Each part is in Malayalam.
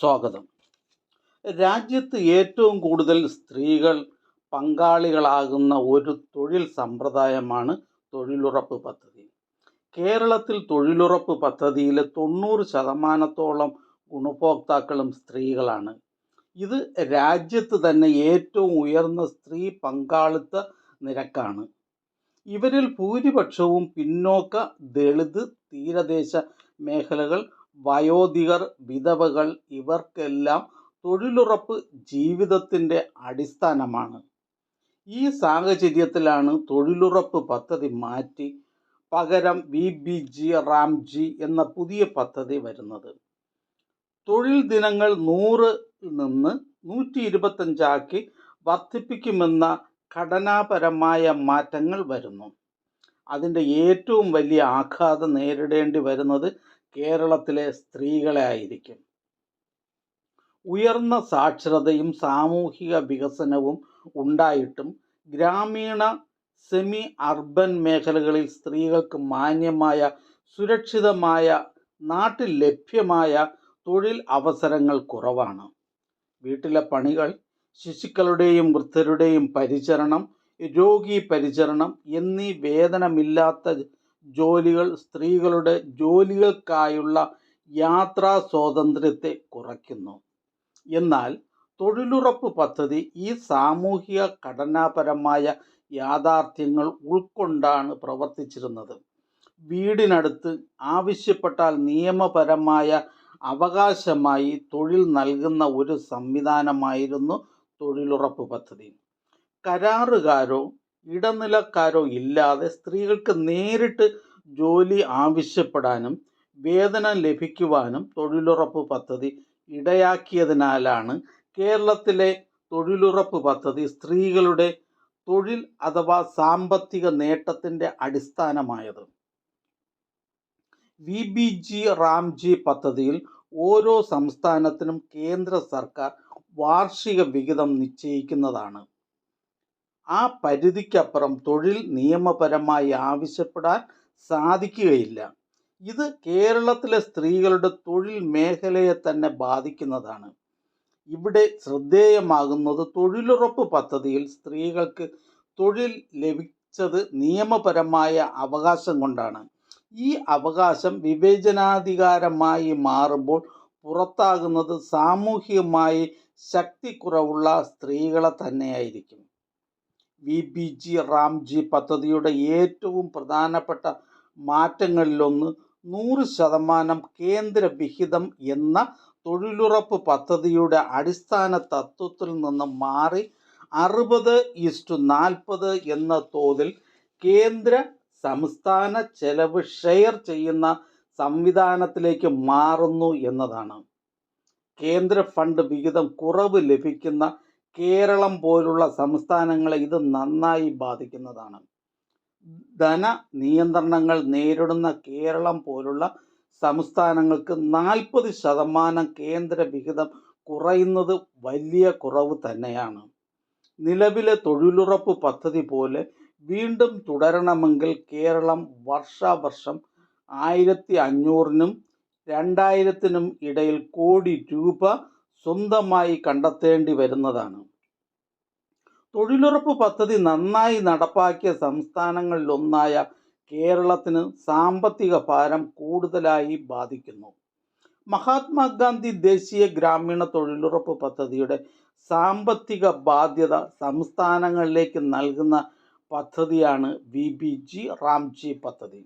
സ്വാഗതം. രാജ്യത്ത് ഏറ്റവും കൂടുതൽ സ്ത്രീകൾ പങ്കാളികളാകുന്ന ഒരു തൊഴിൽ സമ്പ്രദായമാണ് തൊഴിലുറപ്പ് പദ്ധതി. കേരളത്തിൽ തൊഴിലുറപ്പ് പദ്ധതിയിലെ തൊണ്ണൂറ് ശതമാനത്തോളം ഗുണഭോക്താക്കളും സ്ത്രീകളാണ്. ഇത് രാജ്യത്ത് തന്നെ ഏറ്റവും ഉയർന്ന സ്ത്രീ പങ്കാളിത്ത നിരക്കാണ്. ഇവരിൽ ഭൂരിപക്ഷവും പിന്നോക്ക ദളിത് തീരദേശ മേഖലകൾ വയോധികർ വിധവകൾ ഇവർക്കെല്ലാം തൊഴിലുറപ്പ് ജീവിതത്തിന്റെ അടിസ്ഥാനമാണ്. ഈ സാഹചര്യത്തിലാണ് തൊഴിലുറപ്പ് പദ്ധതി മാറ്റി പകരം വി. ബി. ജി റാംജി എന്ന പുതിയ പദ്ധതി വരുന്നത്. തൊഴിൽ ദിനങ്ങൾ നൂറ് നിന്ന് നൂറ്റി ഇരുപത്തഞ്ചാക്കി വർദ്ധിപ്പിക്കുമെന്ന ഘടനാപരമായ മാറ്റങ്ങൾ വരുന്നു. അതിന്റെ ഏറ്റവും വലിയ ആഘാതം നേരിടേണ്ടി വരുന്നത് കേരളത്തിലെ സ്ത്രീകളെ ആയിരിക്കും. ഉയർന്ന സാക്ഷരതയും സാമൂഹിക വികസനവും ഉണ്ടായിട്ടും ഗ്രാമീണ സെമി അർബൻ മേഖലകളിൽ സ്ത്രീകൾക്ക് മാന്യമായ സുരക്ഷിതമായ നാട്ടിൽ ലഭ്യമായ തൊഴിൽ അവസരങ്ങൾ കുറവാണ്. വീട്ടിലെ പണികൾ ശിശുക്കളുടെയും വൃദ്ധരുടെയും പരിചരണം രോഗി പരിചരണം എന്നീ വേതനമില്ലാത്ത ജോലികൾ സ്ത്രീകളുടെ ജോലികൾക്കായുള്ള യാത്രാ സ്വാതന്ത്ര്യത്തെ കുറയ്ക്കുന്നു. എന്നാൽ തൊഴിലുറപ്പ് പദ്ധതി ഈ സാമൂഹിക ഘടനാപരമായ യാഥാർത്ഥ്യങ്ങൾ ഉൾക്കൊണ്ടാണ് പ്രവർത്തിച്ചിരുന്നത്. വീടിനടുത്ത് ആവശ്യപ്പെട്ടാൽ നിയമപരമായ അവകാശമായി തൊഴിൽ നൽകുന്ന ഒരു സംവിധാനമായിരുന്നു തൊഴിലുറപ്പ് പദ്ധതി. കരാറുകാരോ ഇടനിലക്കാരോ ഇല്ലാതെ സ്ത്രീകൾക്ക് നേരിട്ട് ജോലി ആവശ്യപ്പെടാനും വേതനം ലഭിക്കുവാനും തൊഴിലുറപ്പ് പദ്ധതി ഇടയാക്കിയതിനാലാണ് കേരളത്തിലെ തൊഴിലുറപ്പ് പദ്ധതി സ്ത്രീകളുടെ തൊഴിൽ അഥവാ സാമ്പത്തിക നേട്ടത്തിന്റെ അടിസ്ഥാനമായത്. വി. ബി. ജി. റാംജി പദ്ധതിയിൽ ഓരോ സംസ്ഥാനത്തിനും കേന്ദ്ര സർക്കാർ വാർഷിക വിഹിതം നിശ്ചയിക്കുന്നതാണ്. ആ പരിധിക്കപ്പുറം തൊഴിൽ നിയമപരമായി ആവശ്യപ്പെടാൻ സാധിക്കുകയില്ല. ഇത് കേരളത്തിലെ സ്ത്രീകളുടെ തൊഴിൽ മേഖലയെ തന്നെ ബാധിക്കുന്നതാണ്. ഇവിടെ ശ്രദ്ധേയമാകുന്നത് തൊഴിലുറപ്പ് പദ്ധതിയിൽ സ്ത്രീകൾക്ക് തൊഴിൽ ലഭിച്ചത് നിയമപരമായ അവകാശം കൊണ്ടാണ്. ഈ അവകാശം വിവേചനാധികാരമായി മാറുമ്പോൾ പുറത്താകുന്നത് സാമൂഹികമായി ശക്തി കുറവുള്ള സ്ത്രീകളെ തന്നെയായിരിക്കും. വി ബി ജി റാംജി പദ്ധതിയുടെ ഏറ്റവും പ്രധാനപ്പെട്ട മാറ്റങ്ങളിലൊന്ന് നൂറ് ശതമാനം കേന്ദ്ര വിഹിതം എന്ന തൊഴിലുറപ്പ് പദ്ധതിയുടെ അടിസ്ഥാന തത്വത്തിൽ നിന്ന് മാറി അറുപത് ഇസ്റ്റു നാൽപ്പത് എന്ന തോതിൽ കേന്ദ്ര സംസ്ഥാന ചെലവ് ഷെയർ ചെയ്യുന്ന സംവിധാനത്തിലേക്ക് മാറുന്നു എന്നതാണ്. കേന്ദ്ര ഫണ്ട് വിഹിതം കുറവ് ലഭിക്കുന്ന കേരളം പോലുള്ള സംസ്ഥാനങ്ങളെ ഇത് നന്നായി ബാധിക്കുന്നതാണ്. ധന നിയന്ത്രണങ്ങൾ നേരിടുന്ന കേരളം പോലുള്ള സംസ്ഥാനങ്ങൾക്ക് നാൽപ്പത് ശതമാനം കേന്ദ്ര വിഹിതം കുറയുന്നത് വലിയ കുറവ് തന്നെയാണ്. നിലവിലെ തൊഴിലുറപ്പ് പദ്ധതി പോലെ വീണ്ടും തുടരണമെങ്കിൽ കേരളം വർഷാവർഷം ആയിരത്തി അഞ്ഞൂറിനും രണ്ടായിരത്തിനും ഇടയിൽ കോടി രൂപ സ്വന്തമായി കണ്ടെത്തേണ്ടി വരുന്നതാണ്. തൊഴിലുറപ്പ് പദ്ധതി നന്നായി നടപ്പാക്കിയ സംസ്ഥാനങ്ങളിലൊന്നായ കേരളത്തിന് സാമ്പത്തിക ഭാരം കൂടുതലായി ബാധിക്കുന്നു. മഹാത്മാഗാന്ധി ദേശീയ ഗ്രാമീണ തൊഴിലുറപ്പ് പദ്ധതിയുടെ സാമ്പത്തിക ബാധ്യത സംസ്ഥാനങ്ങളിലേക്ക് നൽകുന്ന പദ്ധതിയാണ് വി ബി ജി റാംജി പദ്ധതി.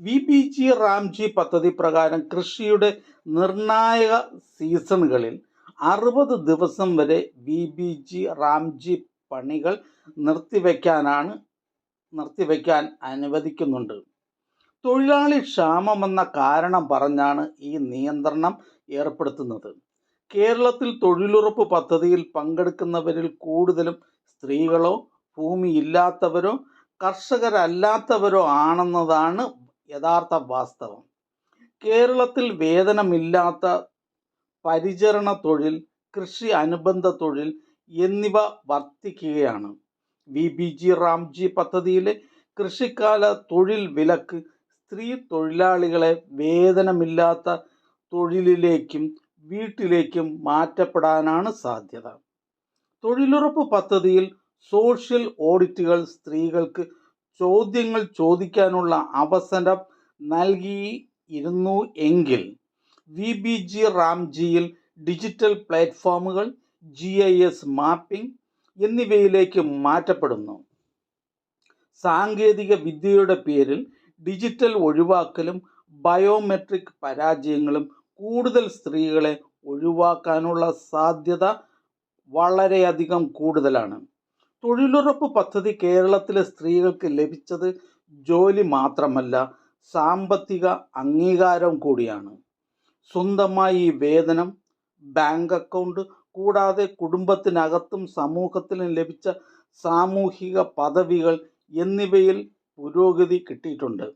വി ബി ജി റാംജി പദ്ധതി പ്രകാരം കൃഷിയുടെ നിർണായക സീസണുകളിൽ അറുപത് ദിവസം വരെ വി ബി ജി റാംജി പണികൾ നിർത്തിവെക്കാനാണ് നിർത്തിവെക്കാൻ അനുവദിക്കുന്നുണ്ട്. തൊഴിലാളി ക്ഷാമമെന്ന കാരണം പറഞ്ഞാണ് ഈ നിയന്ത്രണം ഏർപ്പെടുത്തുന്നത്. കേരളത്തിൽ തൊഴിലുറപ്പ് പദ്ധതിയിൽ പങ്കെടുക്കുന്നവരിൽ കൂടുതലും സ്ത്രീകളോ ഭൂമിയില്ലാത്തവരോ കർഷകരല്ലാത്തവരോ ആണെന്നതാണ് യഥാർത്ഥ വാസ്തവം. കേരളത്തിൽ വേതനമില്ലാത്ത പരിചരണ തൊഴിൽ കൃഷി അനുബന്ധ തൊഴിൽ എന്നിവ വർദ്ധിക്കുകയാണ് വി. ബി. ജി. റാംജി പദ്ധതിയിലെ കൃഷിക്കാല തൊഴിൽ വിലക്ക് സ്ത്രീ തൊഴിലാളികളെ വേതനമില്ലാത്ത തൊഴിലിലേക്കും വീട്ടിലേക്കും മാറ്റപ്പെടാനാണ് സാധ്യത. തൊഴിലുറപ്പ് പദ്ധതിയിൽ സോഷ്യൽ ഓഡിറ്റുകൾ സ്ത്രീകൾക്ക് ചോദ്യങ്ങൾ ചോദിക്കാനുള്ള അവസരം നൽകിയിരുന്നു എങ്കിൽ വി ബി ജി റാംജിയിൽ ഡിജിറ്റൽ പ്ലാറ്റ്ഫോമുകൾ ജി ഐ എസ് മാപ്പിംഗ് എന്നിവയിലേക്ക് മാറ്റപ്പെടുന്നു. സാങ്കേതിക വിദ്യയുടെ പേരിൽ ഡിജിറ്റൽ ഒഴിവാക്കലും ബയോമെട്രിക് പരാജയങ്ങളും കൂടുതൽ സ്ത്രീകളെ ഒഴിവാക്കാനുള്ള സാധ്യത വളരെയധികം കൂടുതലാണ്. തൊഴിലുറപ്പ് പദ്ധതി കേരളത്തിലെ സ്ത്രീകൾക്ക് ലഭിച്ചത് ജോലി മാത്രമല്ല സാമ്പത്തിക അംഗീകാരം കൂടിയാണ്. സ്വന്തമായി വേതനം ബാങ്ക് അക്കൗണ്ട് കൂടാതെ കുടുംബത്തിനകത്തും സമൂഹത്തിലും ലഭിച്ച സാമൂഹിക പദവികൾ എന്നിവയിൽ പുരോഗതി കിട്ടിയിട്ടുണ്ട്.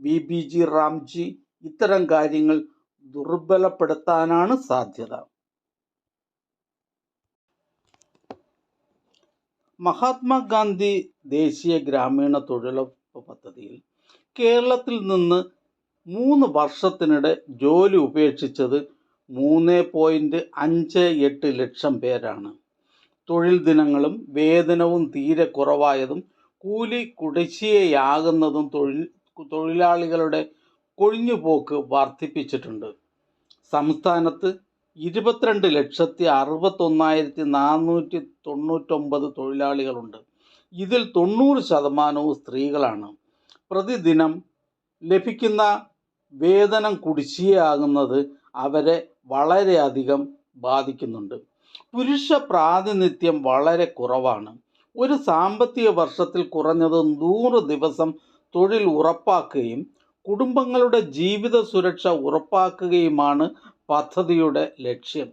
വി. ബി. ജി. റാംജി ഇത്തരം കാര്യങ്ങൾ ദുർബലപ്പെടുത്താനാണ് സാധ്യത. മഹാത്മാഗാന്ധി ദേശീയ ഗ്രാമീണ തൊഴിലുറപ്പ് പദ്ധതിയിൽ കേരളത്തിൽ നിന്ന് മൂന്ന് വർഷത്തിനിടെ ജോലി ഉപേക്ഷിച്ചത് മൂന്ന് പോയിന്റ് അഞ്ച് എട്ട് ലക്ഷം പേരാണ്. തൊഴിൽ ദിനങ്ങളും വേതനവും തീരെ കുറവായതും കൂലി കുടിശ്ശികയാകുന്നതും തൊഴിൽ തൊഴിലാളികളുടെ കൊഴിഞ്ഞുപോക്ക് വർദ്ധിപ്പിച്ചിട്ടുണ്ട്. സംസ്ഥാനത്ത് ഇരുപത്തിരണ്ട് ലക്ഷത്തി അറുപത്തൊന്നായിരത്തി നാനൂറ്റി തൊണ്ണൂറ്റൊമ്പത് തൊഴിലാളികളുണ്ട്. ഇതിൽ തൊണ്ണൂറ് ശതമാനവും സ്ത്രീകളാണ്. പ്രതിദിനം ലഭിക്കുന്ന വേതനം കുടിശ്ശിയാകുന്നത് അവരെ വളരെയധികം ബാധിക്കുന്നുണ്ട്. പുരുഷ പ്രാതിനിധ്യം വളരെ കുറവാണ്. ഒരു സാമ്പത്തിക വർഷത്തിൽ കുറഞ്ഞത് നൂറ് ദിവസം തൊഴിൽ ഉറപ്പാക്കുകയും കുടുംബങ്ങളുടെ ജീവിത സുരക്ഷ ഉറപ്പാക്കുകയുമാണ് പദ്ധതിയുടെ ലക്ഷ്യം.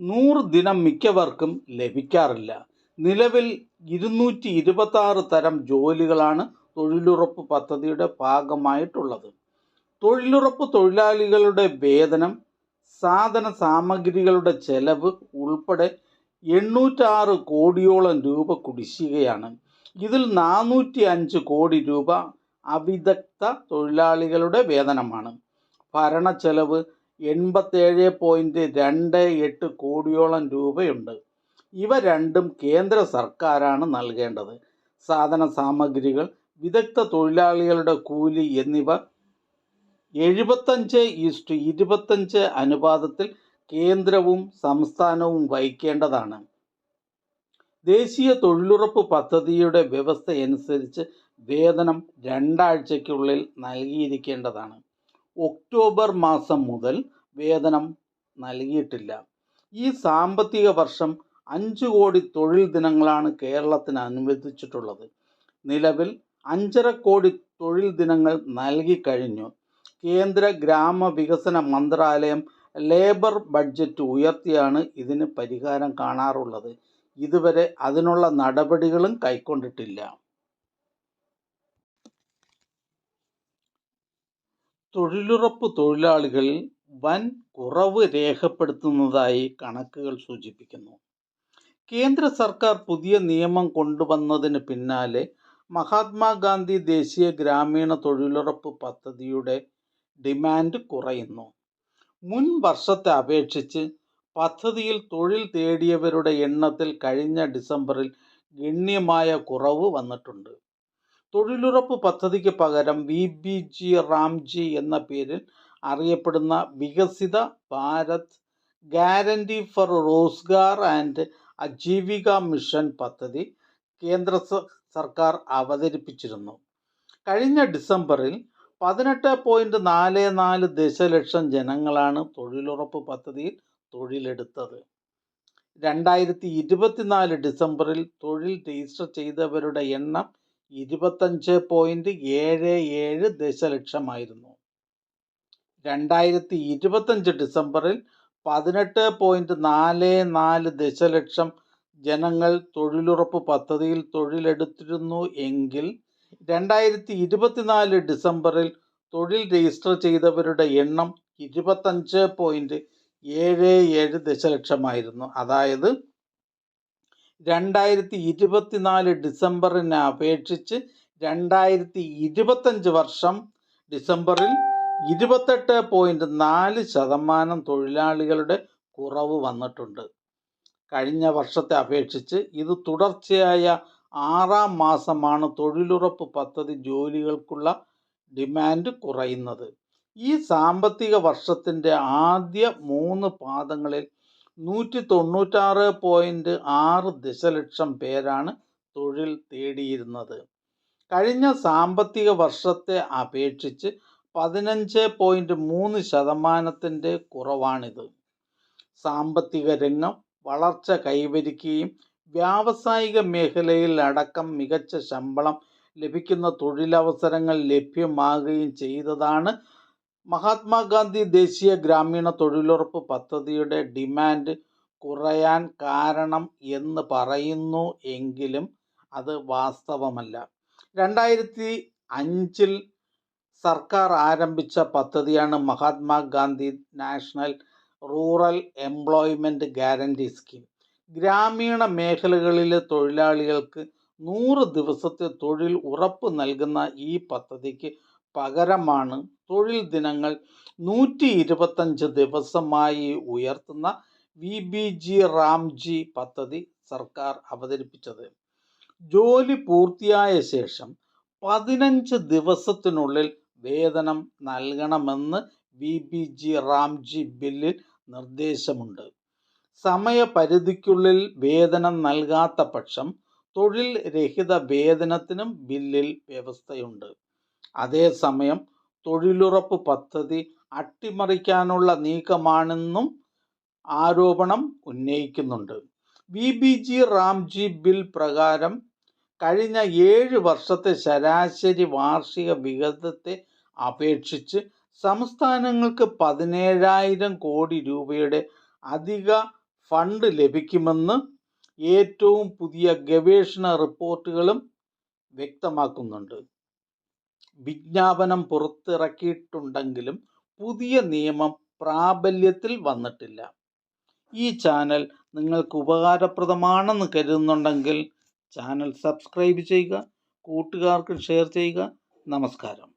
നൂറ് ദിനം മിക്കവർക്കും ലഭിക്കാറില്ല. നിലവിൽ ഇരുന്നൂറ്റി ഇരുപത്തി ആറ് തരം ജോലികളാണ് തൊഴിലുറപ്പ് പദ്ധതിയുടെ ഭാഗമായിട്ടുള്ളത്. തൊഴിലുറപ്പ് തൊഴിലാളികളുടെ വേതനം സാധന സാമഗ്രികളുടെ ചെലവ് ഉൾപ്പെടെ എണ്ണൂറ്റാറ് കോടിയോളം രൂപ കുടിശ്ശികയാണ്. ഇതിൽ നാനൂറ്റി അഞ്ച് കോടി രൂപ അവിദഗ്ധ തൊഴിലാളികളുടെ വേതനമാണ്. ഭരണ ചെലവ് എൺപത്തേഴ് പോയിന്റ് രണ്ട് എട്ട് കോടിയോളം രൂപയുണ്ട്. ഇവ രണ്ടും കേന്ദ്ര സർക്കാരാണ് നൽകേണ്ടത്. സാധന സാമഗ്രികൾ വിദഗ്ധ തൊഴിലാളികളുടെ കൂലി എന്നിവ എഴുപത്തഞ്ച് ഈസ്റ്റ് ഇരുപത്തഞ്ച് അനുപാതത്തിൽ കേന്ദ്രവും സംസ്ഥാനവും വഹിക്കേണ്ടതാണ്. ദേശീയ തൊഴിലുറപ്പ് പദ്ധതിയുടെ വ്യവസ്ഥയനുസരിച്ച് വേതനം രണ്ടാഴ്ചയ്ക്കുള്ളിൽ നൽകിയിരിക്കേണ്ടതാണ്. ഒക്ടോബർ മാസം മുതൽ വേതനം നൽകിയിട്ടില്ല. ഈ സാമ്പത്തിക വർഷം അഞ്ച് കോടി തൊഴിൽ ദിനങ്ങളാണ് കേരളത്തിന് അനുവദിച്ചിട്ടുള്ളത്. നിലവിൽ അഞ്ചര കോടി തൊഴിൽ ദിനങ്ങൾ നൽകിക്കഴിഞ്ഞു കേന്ദ്ര ഗ്രാമവികസന മന്ത്രാലയം ലേബർ ബഡ്ജറ്റ് ഉയർത്തിയാണ് ഇതിന് പരിഹാരം കാണാറുള്ളത്. ഇതുവരെ അതിനുള്ള നടപടികളും കൈക്കൊണ്ടിട്ടില്ല. തൊഴിലുറപ്പ് തൊഴിലാളികളിൽ വൻ കുറവ് രേഖപ്പെടുത്തുന്നതായി കണക്കുകൾ സൂചിപ്പിക്കുന്നു. കേന്ദ്ര സർക്കാർ പുതിയ നിയമം കൊണ്ടുവന്നതിന് പിന്നാലെ മഹാത്മാഗാന്ധി ദേശീയ ഗ്രാമീണ തൊഴിലുറപ്പ് പദ്ധതിയുടെ ഡിമാൻഡ് കുറയുന്നു. മുൻ വർഷത്തെ അപേക്ഷിച്ച് പദ്ധതിയിൽ തൊഴിൽ തേടിയവരുടെ എണ്ണത്തിൽ കഴിഞ്ഞ ഡിസംബറിൽ ഗണ്യമായ കുറവ് വന്നിട്ടുണ്ട്. തൊഴിലുറപ്പ് പദ്ധതിക്ക് പകരം വി ബി ജി റാംജി എന്ന പേരിൽ അറിയപ്പെടുന്ന Viksit Bharat guarantee for Rozgar and Ajeevika mission പദ്ധതി കേന്ദ്ര സർക്കാർ അവതരിപ്പിച്ചിരുന്നു. കഴിഞ്ഞ ഡിസംബറിൽ പതിനെട്ട് പോയിന്റ് നാല് നാല് ദശലക്ഷം ജനങ്ങളാണ് തൊഴിലുറപ്പ് പദ്ധതിയിൽ തൊഴിലെടുത്തത്. രണ്ടായിരത്തി ഇരുപത്തിനാല് ഡിസംബറിൽ തൊഴിൽ രജിസ്റ്റർ ചെയ്തവരുടെ എണ്ണം ഇരുപത്തഞ്ച് പോയിന്റ് ഏഴ് ഏഴ് ദശലക്ഷമായിരുന്നു. രണ്ടായിരത്തി ഇരുപത്തഞ്ച് ഡിസംബറിൽ പതിനെട്ട് പോയിന്റ് നാല് നാല് ദശലക്ഷം ജനങ്ങൾ തൊഴിലുറപ്പ് പദ്ധതിയിൽ തൊഴിലെടുത്തിരുന്നു എങ്കിൽ രണ്ടായിരത്തി ഇരുപത്തിനാല് ഡിസംബറിൽ തൊഴിൽ രജിസ്റ്റർ ചെയ്തവരുടെ എണ്ണം ഇരുപത്തഞ്ച് പോയിന്റ് ഏഴ് ഏഴ് ദശലക്ഷമായിരുന്നു. അതായത് രണ്ടായിരത്തി ഇരുപത്തിനാല് ഡിസംബറിനെ അപേക്ഷിച്ച് രണ്ടായിരത്തി ഇരുപത്തഞ്ച് വർഷം ഡിസംബറിൽ ഇരുപത്തെട്ട് പോയിന്റ് നാല് ശതമാനം തൊഴിലാളികളുടെ കുറവ് വന്നിട്ടുണ്ട്. കഴിഞ്ഞ വർഷത്തെ അപേക്ഷിച്ച് ഇത് തുടർച്ചയായ ആറാം മാസമാണ് തൊഴിലുറപ്പ് പദ്ധതി ജോലികൾക്കുള്ള ഡിമാൻഡ് കുറയുന്നത്. ഈ സാമ്പത്തിക വർഷത്തിന്റെ ആദ്യ മൂന്ന് പാദങ്ങളിൽ നൂറ്റി തൊണ്ണൂറ്റാറ് പോയിന്റ് ആറ് ദശലക്ഷം പേരാണ് തൊഴിൽ തേടിയിരുന്നത്. കഴിഞ്ഞ സാമ്പത്തിക വർഷത്തെ അപേക്ഷിച്ച് പതിനഞ്ച് പോയിന്റ് മൂന്ന് ശതമാനത്തിന്റെ കുറവാണിത്. സാമ്പത്തിക രംഗം വളർച്ച കൈവരിക്കുകയും വ്യാവസായിക മേഖലയിൽ അടക്കം മികച്ച ശമ്പളം ലഭിക്കുന്ന തൊഴിലവസരങ്ങൾ ലഭ്യമാകുകയും ചെയ്തതാണ് മഹാത്മാഗാന്ധി ദേശീയ ഗ്രാമീണ തൊഴിലുറപ്പ് പദ്ധതിയുടെ ഡിമാൻഡ് കുറയാൻ കാരണം എന്ന് പറയുന്നു എങ്കിലും അത് വാസ്തവമല്ല. രണ്ടായിരത്തി അഞ്ചിൽ സർക്കാർ ആരംഭിച്ച പദ്ധതിയാണ് Mahatma Gandhi national rural employment guarantee scheme. ഗ്രാമീണ മേഖലകളിലെ തൊഴിലാളികൾക്ക് നൂറ് ദിവസത്തെ തൊഴിൽ ഉറപ്പ് നൽകുന്ന ഈ പദ്ധതിക്ക് പകരമാണ് തൊഴിൽ ദിനങ്ങൾ നൂറ്റി ഇരുപത്തഞ്ച് ദിവസമായി ഉയർത്തുന്ന വി ബി ജി റാംജി പദ്ധതി സർക്കാർ അവതരിപ്പിച്ചത്. ജോലി പൂർത്തിയായ ശേഷം പതിനഞ്ച് ദിവസത്തിനുള്ളിൽ വേതനം നൽകണമെന്ന് വി ബി ജി റാംജി ബില്ലിൽ നിർദ്ദേശമുണ്ട്. സമയപരിധിക്കുള്ളിൽ വേതനം നൽകാത്ത പക്ഷം തൊഴിൽ രഹിത വേതനത്തിനും ബില്ലിൽ വ്യവസ്ഥയുണ്ട്. അതേസമയം തൊഴിലുറപ്പ് പദ്ധതി അട്ടിമറിക്കാനുള്ള നീക്കമാണെന്നും ആരോപണം ഉന്നയിക്കുന്നുണ്ട്. V. B. G. Ramji bill പ്രകാരം കഴിഞ്ഞ ഏഴ് വർഷത്തെ ശരാശരി വാർഷിക വിഹിതത്തെ അപേക്ഷിച്ച് സംസ്ഥാനങ്ങൾക്ക് പതിനേഴായിരം കോടി രൂപയുടെ അധിക ഫണ്ട് ലഭിക്കുമെന്ന് ഏറ്റവും പുതിയ ഗവേഷണ റിപ്പോർട്ടുകളും വ്യക്തമാക്കുന്നുണ്ട്. വിജ്ഞാപനം പുറത്തിറക്കിയിട്ടുണ്ടെങ്കിലും പുതിയ നിയമം പ്രാബല്യത്തിൽ വന്നിട്ടില്ല. ഈ ചാനൽ നിങ്ങൾക്ക് ഉപകാരപ്രദമാണെന്ന് കരുതുന്നുണ്ടെങ്കിൽ ചാനൽ സബ്സ്ക്രൈബ് ചെയ്യുക കൂട്ടുകാർക്ക് ഷെയർ ചെയ്യുക. നമസ്കാരം.